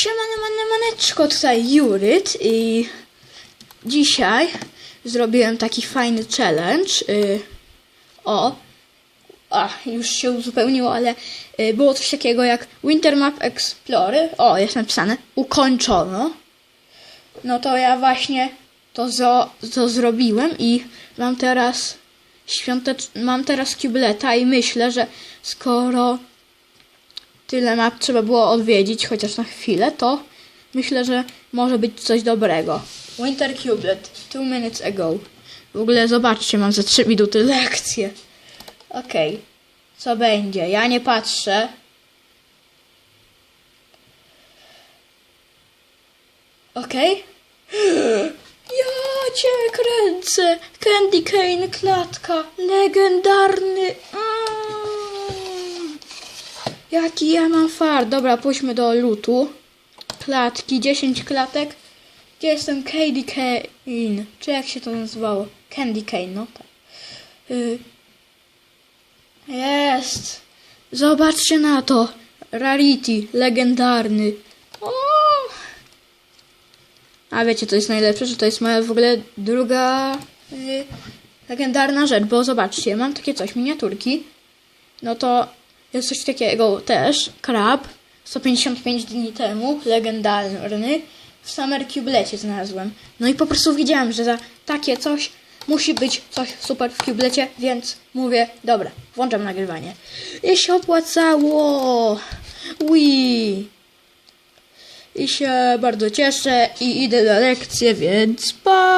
Siemane, mane, maneczko, tutaj Juryt i dzisiaj zrobiłem taki fajny challenge. Y, o, a, już się uzupełniło, ale y, było coś takiego jak Winter Map Explorer. O, jest napisane, ukończono. No to ja właśnie to, zo, to zrobiłem i mam teraz świątecz... mam teraz Cubleta i myślę, że skoro tyle map trzeba było odwiedzić, chociaż na chwilę, to myślę, że może być coś dobrego. Winter Cublet, two minutes ago. W ogóle zobaczcie, mam za 3 minuty lekcję. Okej, co będzie? Ja nie patrzę. Okej. Ja cię kręcę! Candy Cane klatka! Legendarny! Mm. Jaki ja mam far. Dobra, pójdźmy do lutu. Klatki, 10 klatek. Gdzie jestem? Candy Cane. Czy jak się to nazywało? Candy Cane, no tak. Y. Jest. Zobaczcie na to. Rarity, legendarny. O! A wiecie, co jest najlepsze, że to jest moja w ogóle druga y, legendarna rzecz, bo zobaczcie, mam takie coś, miniaturki. No to jest coś takiego też, krab, 155 dni temu, legendarny, w Summer Cubelecie znalazłem. No i po prostu wiedziałem, że za takie coś musi być coś super w Cubelecie, więc mówię, dobra, włączam nagrywanie. I się opłacało! Wii! I się bardzo cieszę i idę na lekcję, więc pa!